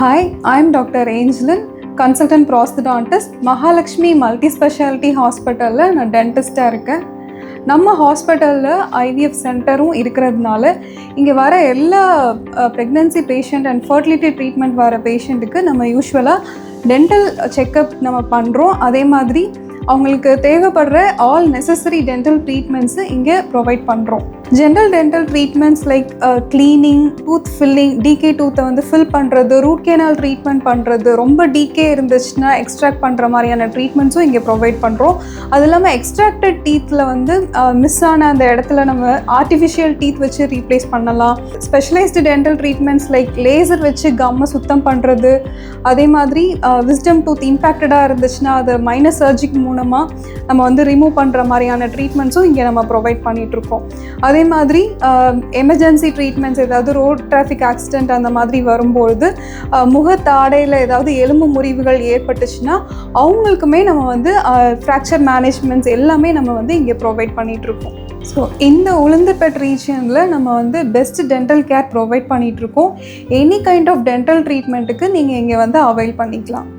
Hi, I'm doctor Angelin, consultant prosthodontist Mahalakshmi multi speciality ஹாஸ்பிட்டலில் நான் டென்டிஸ்ட்டாக இருக்கேன். நம்ம ஹாஸ்பிட்டலில் ஐவிஎஃப் சென்டரும் இருக்கிறதுனால இங்கே வர எல்லா pregnancy patient and fertility treatment வர பேஷண்ட்டுக்கு நம்ம யூஸ்வலாக டென்டல் செக்கப் நம்ம பண்ணுறோம் அதே மாதிரி அவங்களுக்கு தேவைப்படுற ஆல் நெசசரி டென்டல் ட்ரீட்மெண்ட்ஸு இங்கே ப்ரொவைட் பண்ணுறோம் general dental treatments like cleaning tooth filling decay டூத்தை வந்து ஃபில் பண்ணுறது ரூட் கேனால் ட்ரீட்மெண்ட் பண்ணுறது ரொம்ப டிகே இருந்துச்சுன்னா எக்ஸ்ட்ராக்ட் பண்ணுற மாதிரியான ட்ரீட்மெண்ட்ஸும் இங்கே ப்ரொவைட் பண்ணுறோம் அது இல்லாமல் எக்ஸ்ட்ராக்டட் டீத்தில் வந்து மிஸ் ஆன அந்த இடத்துல நம்ம ஆர்டிஃபிஷியல் டீத் வச்சு ரீப்ளேஸ் பண்ணலாம். Specialised dental treatments like laser வச்சு கம்மை சுத்தம் பண்ணுறது அதே மாதிரி விஸ்டம் டூத் இம்பேக்டடாக இருந்துச்சுன்னா அதை மைனஸ் சர்ஜிக் மூலமாக நம்ம வந்து ரிமூவ் பண்ணுற மாதிரியான ட்ரீட்மெண்ட்ஸும் இங்கே நம்ம ப்ரொவைட் பண்ணிகிட்ருக்கோம் அதே அதே மாதிரி எமர்ஜென்சி ட்ரீட்மெண்ட்ஸ் ஏதாவது ரோட் டிராஃபிக் ஆக்சிடென்ட் அந்த மாதிரி வரும்பொழுது முகத்தாடையில் ஏதாவது எலும்பு முறிவுகள் ஏற்பட்டுச்சுன்னா அவங்களுக்குமே நம்ம வந்து ஃப்ராக்சர் மேனேஜ்மெண்ட்ஸ் எல்லாமே நம்ம வந்து இங்கே ப்ரொவைட் பண்ணிகிட்ருக்கோம் ஸோ இந்த உளுந்தப்பட் ரீஜியனில் நம்ம வந்து பெஸ்ட் டென்டல் கேர் ப்ரொவைட் பண்ணிகிட்ருக்கோம் எனி கைண்ட் ஆஃப் டென்டல் ட்ரீட்மெண்ட்டுக்கு நீங்கள் இங்கே வந்து அவைல் பண்ணிக்கலாம்.